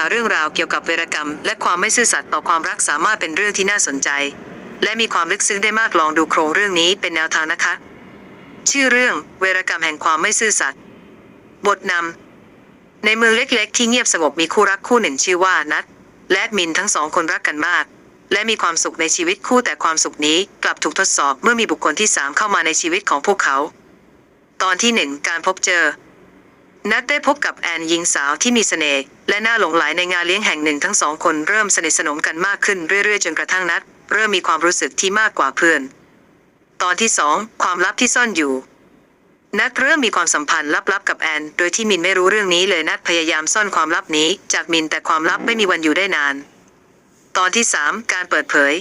าเรื่องราวเกี่ยวกับเวรกรรม และความไม่ซื่อสัตย์ต่อความรักสามารถเป็นเรื่องที่น่าสนใจ และมีความลึกซึ้งได้มากลองดูโครงเรื่องนี้เป็นแนวทางนะคะ ชื่อเรื่องเวรกรรมแห่งความไม่ซื่อสัตย์บทนำในเมืองเล็กๆ ที่เงียบสงบมีคู่รักคู่หนึ่งชื่อว่านัทและมินทั้งสองคนรักกันมาก และมีความสุขในชีวิตคู่แต่ความสุขนี้กลับถูกทดสอบเมื่อมีบุคคลที่สามเข้ามาในชีวิตของพวกเขา ตอนที่หนึ่งการพบเจอ นัดได้พบกับแอนหญิงสาวที่มีเสน่ห์และน่าหลงไหลในงานเลี้ยงแห่งหนึ่งทั้งสองคนเริ่มสนิทสนมกันมากขึ้นเรื่อยๆจนกระทั่งนัด เริ่มมีความรู้สึกที่มากกว่าเพื่อน ตอนที่สองความลับที่ซ่อนอยู่ นัดเริ่มมีความสัมพันธ์ลับๆกับแอน โดยที่มินไม่รู้เรื่องนี้เลยนัดพยายามซ่อนความลับนี้ จากมินแต่ความลับไม่มีวันอยู่ได้นาน ตอนที่สามการเปิดเผย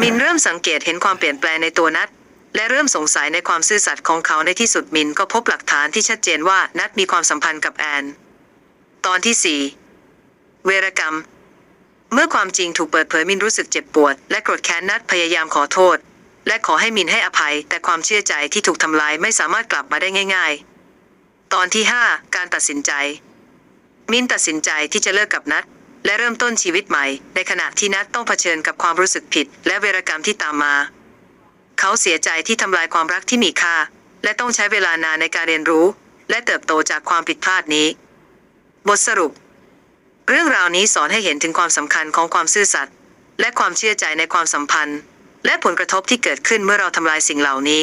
มินเริ่มสังเกตเห็นความเปลี่ยนแปลงในตัวนัด และเริ่มสงสัยในความซื่อสัตย์ของเขาในที่สุดมินก็พบหลักฐานที่ชัดเจนว่านัดมีความสัมพันธ์กับแอน ตอนที่สี่เวรกรรม เมื่อความจริงถูกเปิดเผยมินรู้สึกเจ็บปวด และโกรธแค้นนัดพยายามขอโทษ และขอให้มินให้อภัย แต่ความเชื่อใจที่ถูกทำลายไม่สามารถกลับมาได้ง่าย ๆ ตอนที่ห้าการตัดสินใจ มินตัดสินใจที่จะเลิกกับนัดและเริ่มต้นชีวิตใหม่ ในขณะที่นัดต้องเผชิญกับความรู้สึกผิด และเวรกรรมที่ตามมา เขาเสียใจที่ทำลายความรักที่มีค่า และต้องใช้เวลานานในการเรียนรู้ และเติบโตจากความผิดพลาดนี้ บทสรุป เรื่องราวนี้สอนให้เห็นถึงความสำคัญของความซื่อสัตย์และความเชื่อใจในความสัมพันธ์ และผลกระทบที่เกิดขึ้นเมื่อเราทำลายสิ่งเหล่านี้